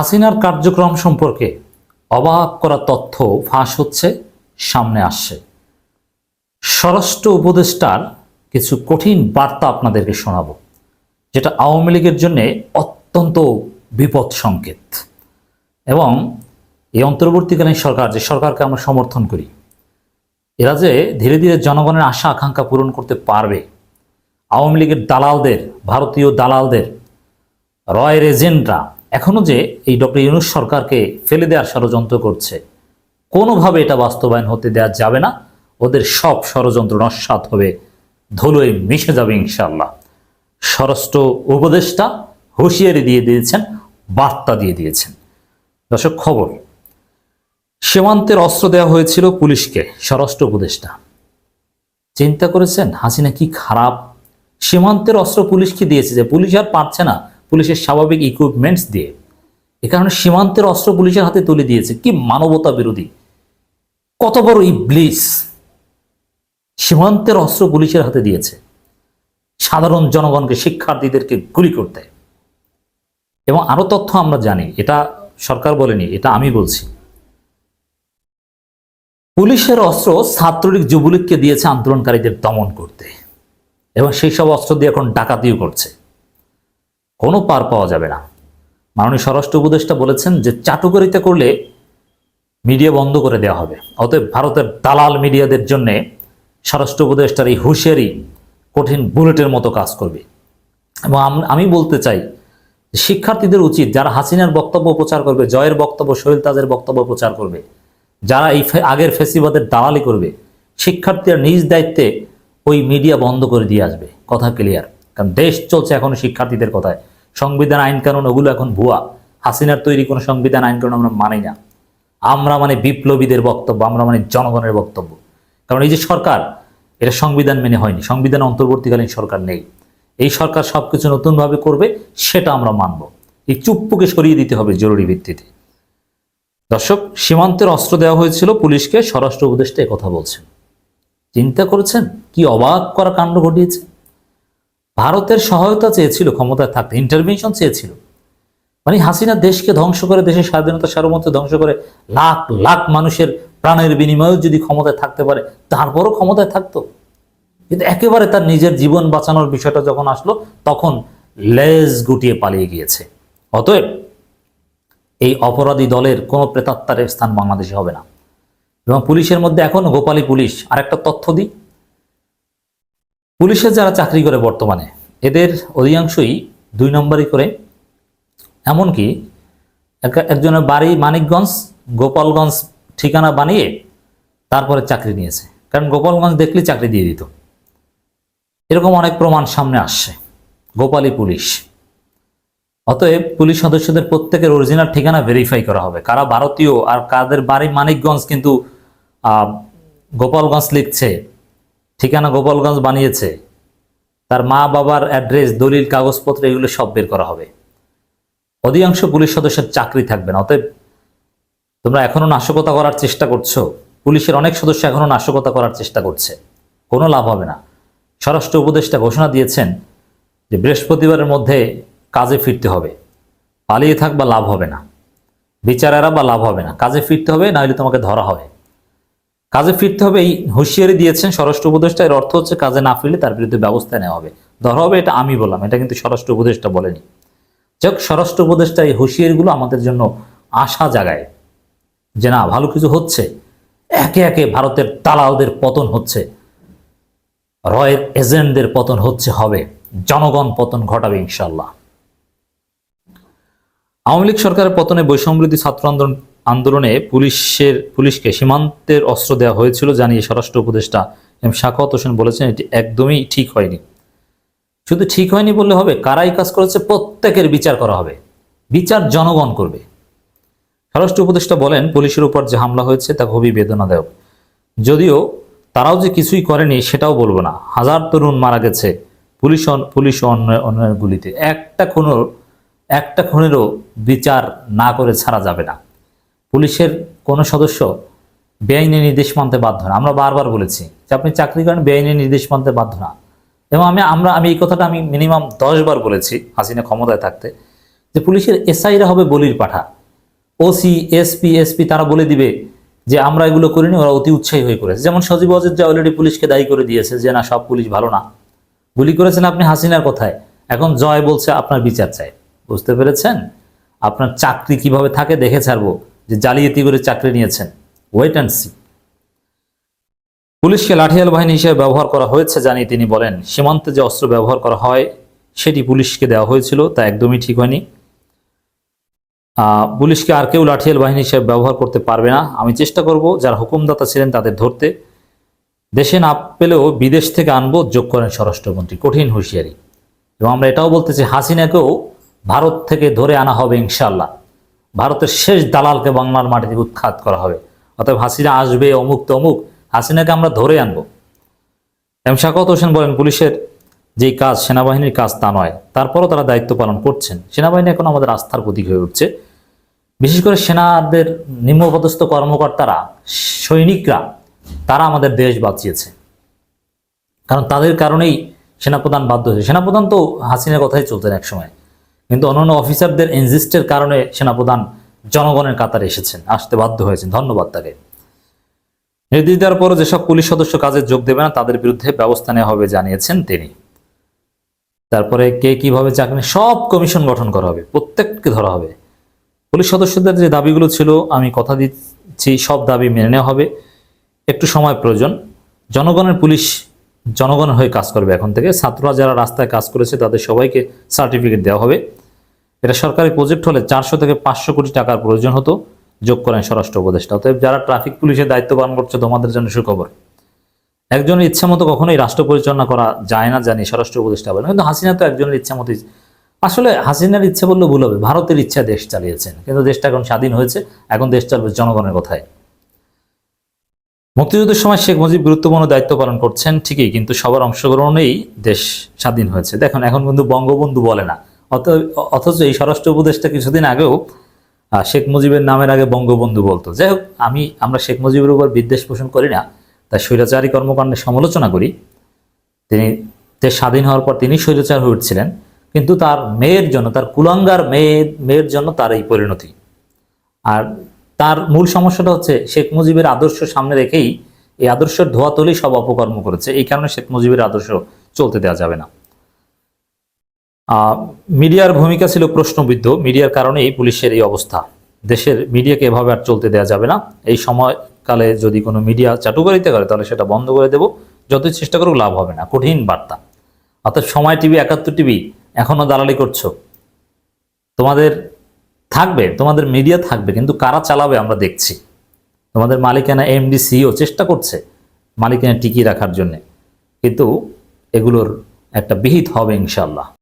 হাসিনার কার্যক্রম সম্পর্কে অবাক করা তথ্য ফাঁস হচ্ছে, সামনে আসছে। স্বরাষ্ট্র উপদেষ্টার কিছু কঠিন বার্তা আপনাদেরকে শোনাবো, যেটা আওয়ামী লীগের জন্যে অত্যন্ত বিপদ সংকেত এবং এই অন্তর্বর্তীকালীন সরকার, যে সরকারকে আমরা সমর্থন করি, এরা যে ধীরে ধীরে জনগণের আশা, আকাঙ্ক্ষা পূরণ করতে পারবে, আওয়ামী লীগের দালালদের, ভারতীয় দালালদের, রয়ের এজেন্টরা এখনও যে এই ডক্টর ইউনুস সরকারকে ফেলে দেওয়ার ষড়যন্ত্র করছে, কোনোভাবে এটা বাস্তবায়ন হতে দেওয়া যাবে না। ওদের সব ষড়যন্ত্র নস্বাত হবে, ধুলোয় মিশে যাবে ইনশাল্লাহ স্বরাষ্ট্র উপদেষ্টা হুঁশিয়ারি দিয়ে দিয়েছেন, বার্তা দিয়ে দিয়েছেন। দর্শক, খবর। সীমান্তের অস্ত্র দেওয়া হয়েছিল পুলিশকে, স্বরাষ্ট্র উপদেষ্টা। চিন্তা করেছেন, হাসিনা কি খারাপ? সীমান্তের অস্ত্র পুলিশকে দিয়েছে? যে পুলিশ আর পারছে না পুলিশের স্বাভাবিক ইকুইপমেন্টস দিয়ে। এ কারণে সীমান্তের অস্ত্র পুলিশের হাতে তুলে দিয়েছে। কি মানবতা বিরোধী? কত বড় ইবলিস সীমান্তের অস্ত্র পুলিশের হাতে দিয়েছে। সাধারণ জনগণকে, শিক্ষার্থীদেরকে গুলি করতে। এবং আরও তথ্য আমরা জানি, এটা সরকার বলেনি, এটা আমি বলছি। পুলিশের অস্ত্র ছাত্রলীগ যুবলীগকে দিয়েছে আন্দোলনকারীদের দমন করতে। এবং সেই সব অস্ত্র দিয়ে এখন ডাকাতিও করছে। কোনো পার পাওয়া যাবে না। মাননীয় স্বরাষ্ট্র উপদেষ্টা বলেছেন যে চাটুকারিতা করলে মিডিয়া বন্ধ করে দেওয়া হবে। অতএব ভারতের দালাল মিডিয়াদের জন্যে স্বরাষ্ট্র উপদেষ্টার এই হুঁশিয়ারি কঠিন বুলেটের মতো কাজ করবে। এবং আমি বলতে চাই শিক্ষার্থীদের উচিত, যারা হাসিনার বক্তব্য প্রচার করবে, জয়ের বক্তব্য শহীদ তাজের বক্তব্য প্রচার করবে, যারা এই আগের ফেসিবাদের দালালি করবে, শিক্ষার্থীরা নিজ দায়িত্বে ওই মিডিয়া বন্ধ করে দিয়ে আসবে। কথা ক্লিয়ার কারণ দেশ চলছে এখন শিক্ষার্থীদের কথায়। সংবিধান, আইন কানুন ওগুলো এখন ভুয়া। হাসিনার তৈরি কোনো সংবিধান, আইন কানুন আমরা মানি না। আমরা মানে বিপ্লবীদের বক্তব্য, আমরা মানে জনগণের বক্তব্য। কারণ এই যে সরকার, এটা সংবিধান মেনে হয়নি। সংবিধান অন্তর্বর্তীকালীন সরকার নেই। এই সরকার সব কিছু নতুনভাবে করবে, সেটা আমরা মানব। এই চুপ্পুকে সরিয়ে দিতে হবে জরুরি ভিত্তিতে। দর্শক, সীমান্তের অস্ত্র দেওয়া হয়েছিল পুলিশকে, স্বরাষ্ট্র উপদেষ্টা কথা বলছেন। চিন্তা করেছেন? কি অবাক করা কাণ্ড ঘটিয়েছে? ভারতের সহায়তা চেয়েছিল, ক্ষমতায় থাকতে ইন্টারভেনশন চেয়েছিল। মানে হাসিনা দেশকে ধ্বংস করে, দেশের স্বাধীনতা সার্বভৌমত্ব ধ্বংস করে লাখ লাখ মানুষের প্রাণের বিনিময়েও যদি ক্ষমতায় থাকতে পারে, তারপরও ক্ষমতায় থাকতো। কিন্তু একেবারে তার নিজের জীবন বাঁচানোর বিষয়টা যখন আসলো, তখন লেজ গুটিয়ে পালিয়ে গিয়েছে। অতএব এই অপরাধী দলের কোনো প্রেতাত্মারের স্থান বাংলাদেশে হবে না। এবং পুলিশের মধ্যে এখন গোপালী পুলিশ। আরেকটা তথ্য দিই পুলিশের যারা চাকরি করে বর্তমানে, এদের অধিকাংশই দুই নম্বরই করে। এমনকি এক- একজনের বাড়ি মানিকগঞ্জ, গোপালগঞ্জ ঠিকানা বানিয়ে তারপরে চাকরি নিয়েছে। কারণ গোপালগঞ্জ দেখলে চাকরি দিয়ে দিত। এরকম অনেক প্রমাণ সামনে আসছে। গোপালী পুলিশ। অতএব পুলিশ সদস্যদের প্রত্যেকের অরিজিনাল ঠিকানা ভেরিফাই করা হবে। কারা ভারতীয় আর কাদের বাড়ি মানিকগঞ্জ কিন্তু গোপালগঞ্জ লিখছে ঠিকানা গোপালগঞ্জ বানিয়েছে। তার মা বাবার অ্যাড্রেস, দলিল, কাগজপত্র এগুলো সব বের করা হবে। অধিকাংশ পুলিশ সদস্যের চাকরি থাকবে না। অতএব তোমরা এখনও নাশকতা করার চেষ্টা করছ। পুলিশের অনেক সদস্য এখনও নাশকতা করার চেষ্টা করছে। কোনো লাভ হবে না। স্বরাষ্ট্র উপদেষ্টা ঘোষণা দিয়েছেন যে বৃহস্পতিবারের মধ্যে কাজে ফিরতে হবে। পালিয়ে থাক বা লাভ হবে না। বিচারেরা বা লাভ হবে না। কাজে ফিরতে হবে, নাহলে তোমাকে ধরা হবে। কাজে ফিরতে হবে এই হুঁশিয়ারি দিয়েছেন স্বরাষ্ট্র উপদেষ্টা। এর অর্থ হচ্ছে কাজে না ফিরলে তার বিরুদ্ধে ব্যবস্থা নেওয়া হবে। ধরা হবে এটা আমি বললাম, এটা কিন্তু স্বরাষ্ট্র উপদেষ্টা বলেনি। যাক, স্বরাষ্ট্র উপদেষ্টা এই হুঁশিয়ারিগুলো আমাদের জন্য আশা জাগায় যে না, ভালো কিছু হচ্ছে। একে একে ভারতের তালাওদের পতন হচ্ছে, রয়ের এজেন্টদের পতন হচ্ছে, হবে। জনগণ পতন ঘটাবে ইনশাল্লাহ আওয়ামী লীগ সরকারের পতনে বৈষম্যবিরোধী ছাত্র আন্দোলন আন্দোলনে পুলিশের, পুলিশকে সীমান্তের অস্ত্র দেওয়া হয়েছিল জানিয়ে স্বরাষ্ট্র উপদেষ্টা এম শাখাওয়াত হোসেন বলেছেন এটি একদমই ঠিক হয়নি। শুধু ঠিক হয়নি বললে হবে, কারাই কাজ করেছে, প্রত্যেকের বিচার করা হবে। বিচার জনগণ করবে। স্বরাষ্ট্র উপদেষ্টা বলেন, পুলিশের উপর যে হামলা হয়েছে তা খুবই বেদনাদায়ক। যদিও তারাও যে কিছুই করেনি সেটাও বলব না। হাজার তরুণ মারা গেছে পুলিশ পুলিশ ও অন্য- অন্যান্য গুলিতে। একটা খুনও, একটা খুনেরও বিচার না করে ছাড়া যাবে না। পুলিশের কোনো সদস্য বেআইনি নির্দেশ মানতে বাধ্য না। আমরা বারবার বলেছি যে আপনি চাকরি করেন, বেআইনি নির্দেশ মানতে বাধ্য না। এবং আমি, আমরা, আমি এই কথাটা আমি মিনিমাম দশ বার বলেছি হাসিনা ক্ষমতায় থাকতে যে পুলিশের এসআইরা হবে বলির পাঠা। ওসি, এসপি এসপি, তারা বলে দিবে যে আমরা এগুলো করিনি, ওরা অতি উৎসাহী হয়ে করেছে। যেমন সজীব অজিত যা অলরেডি পুলিশকে দায়ী করে দিয়েছে যে, না, সব পুলিশ ভালো না। গুলি করেছেন আপনি হাসিনার কথায়। এখন জয় বলছে আপনার বিচার চাই। বুঝতে পেরেছেন? আপনার চাকরি কীভাবে থাকে দেখে ছাড়বো। যে জালিয়াতি করে চাকরি নিয়েছেন। ওয়েট অ্যান্ড সি পুলিশকে লাঠিয়াল বাহিনী হিসেবে ব্যবহার করা হয়েছে জানিয়ে তিনি বলেন, সীমান্তে যে অস্ত্র ব্যবহার করা হয়, সেটি পুলিশকে দেওয়া হয়েছিল, তা একদমই ঠিক হয়নি। পুলিশকে আর কেউ লাঠিয়াল বাহিনী হিসেবে ব্যবহার করতে পারবে না। আমি চেষ্টা করব, যারা হুকুমদাতা ছিলেন তাদের ধরতে। দেশে না পেলেও বিদেশ থেকে আনব, যোগ করেন স্বরাষ্ট্রমন্ত্রী। কঠিন হুঁশিয়ারি। এবং আমরা এটাও বলতে চাই, হাসিনাকেও ভারত থেকে ধরে আনা হবে ইনশাল্লাহ ভারতের শেষ দালালকে বাংলার মাটি থেকে উৎখাত করা হবে। অতএব হাসিনা আসবে অমুক তমুক হাসিনাকে আমরা ধরে আনব। এম শাকত হোসেন বলেন, পুলিশের যেই কাজ, সেনাবাহিনীর কাজ তা নয়, তারপরও তারা দায়িত্ব পালন করছেন। সেনাবাহিনী এখন আমাদের আস্থার প্রতীক হয়ে উঠছে। বিশেষ করে সেনাদের নিম্নপদস্থ কর্মকর্তারা, সৈনিকরা, তারা আমাদের দেশ বাঁচিয়েছে। কারণ তাদের কারণেই সেনাপ্রধান বাধ্য হয়েছে। সেনাপ্রধান তো হাসিনার কথাই চলতেন একসময়। কিন্তু অন্যান্য অফিসারদের ইনজিস্টের কারণে সেনাপ্রধান জনগণের কাতারে এসেছেন, আসতে বাধ্য হয়েছেন। ধন্যবাদ তাকে। নির্দেশ দেওয়ার পরও যেসব পুলিশ সদস্য কাজে যোগ দেবে না, তাদের বিরুদ্ধে ব্যবস্থা নেওয়া হবে জানিয়েছেন তিনি। তারপরে কে কীভাবে চাকরি সব কমিশন গঠন করা হবে, প্রত্যেককে ধরা হবে। পুলিশ সদস্যদের যে দাবিগুলো ছিল, আমি কথা দিচ্ছি, সব দাবি মেনে নেওয়া হবে। একটু সময় প্রয়োজন। জনগণের পুলিশ জনগণের হয়ে কাজ করবে এখন থেকে। ছাত্ররা যারা রাস্তায় কাজ করেছে, তাদের সবাইকে সার্টিফিকেট দেওয়া হবে। এটা সরকারি প্রজেক্ট হলে চারশো থেকে পাঁচশো কোটি টাকার প্রয়োজন হতো। যোগ করেন স্বরাষ্ট্র উপদেষ্টা। অতএব যারা ট্রাফিক পুলিশের দায়িত্ব পালন করছে, তোমাদের জন্য সুখবর। একজনের ইচ্ছা মতো কখনোই রাষ্ট্র পরিচালনা করা যায় না, জানি স্বরাষ্ট্র উপদেষ্টা বলেন। কিন্তু হাসিনা তো একজনের ইচ্ছা মতো আসলে হাসিনার ইচ্ছা বললে ভুল হবে। ভারতের ইচ্ছা দেশ চালিয়েছেন। কিন্তু দেশটা এখন স্বাধীন হয়েছে। এখন দেশ চলবে জনগণের কথায়। মুক্তিযুদ্ধের সময় শেখ মুজিব গুরুত্বপূর্ণ দায়িত্ব পালন করছেন ঠিকই, কিন্তু সবার অংশগ্রহণেই দেশ স্বাধীন হয়েছে। দেখুন, এখন কিন্তু বঙ্গবন্ধু বলে না। অথচ এই স্বরাষ্ট্র উপদেষ্টা কিছুদিন আগেও শেখ মুজিবের নামের আগে বঙ্গবন্ধু বলতো। যাই হোক, আমি, আমরা শেখ মুজিবের উপর বিদ্বেষ পোষণ করি না, তাই স্বৈরাচারী কর্মকাণ্ডের সমালোচনা করি। তিনি দেশ স্বাধীন হওয়ার পর তিনি স্বৈরাচার হয়ে উঠছিলেন, কিন্তু তার মেয়ের জন্য, তার কুলাঙ্গার মেয়ে, মেয়ের জন্য তার এই পরিণতি। আর তার মূল সমস্যাটা হচ্ছে, শেখ মুজিবের আদর্শ সামনে রেখেই এই আদর্শের ধোয়া তলেই সব অপকর্ম করেছে। এই কারণে শেখ মুজিবের আদর্শ চলতে দেওয়া যাবে না। মিডিয়ার ভূমিকা ছিল প্রশ্নবিদ্ধ। মিডিয়ার কারণেই পুলিশের এই অবস্থা। দেশের মিডিয়াকে এভাবে আর চলতে দেওয়া যাবে না। এই সময়কালে যদি কোনো মিডিয়া চাটুকারিতে করে, তাহলে সেটা বন্ধ করে দেব। যতই চেষ্টা করুক, লাভ হবে না। কঠিন বার্তা। অর্থাৎ সময় টিভি, একাত্তর টিভি এখনও দালালি করছ। তোমাদের থাকবে, তোমাদের মিডিয়া থাকবে, কিন্তু কারা চালাবে আমরা দেখছি। তোমাদের মালিকানা এমডি সিও চেষ্টা করছে মালিকানা টিকিয়ে রাখার জন্য। কিন্তু এগুলোর একটা বিহিত হবে ইনশাল্লাহ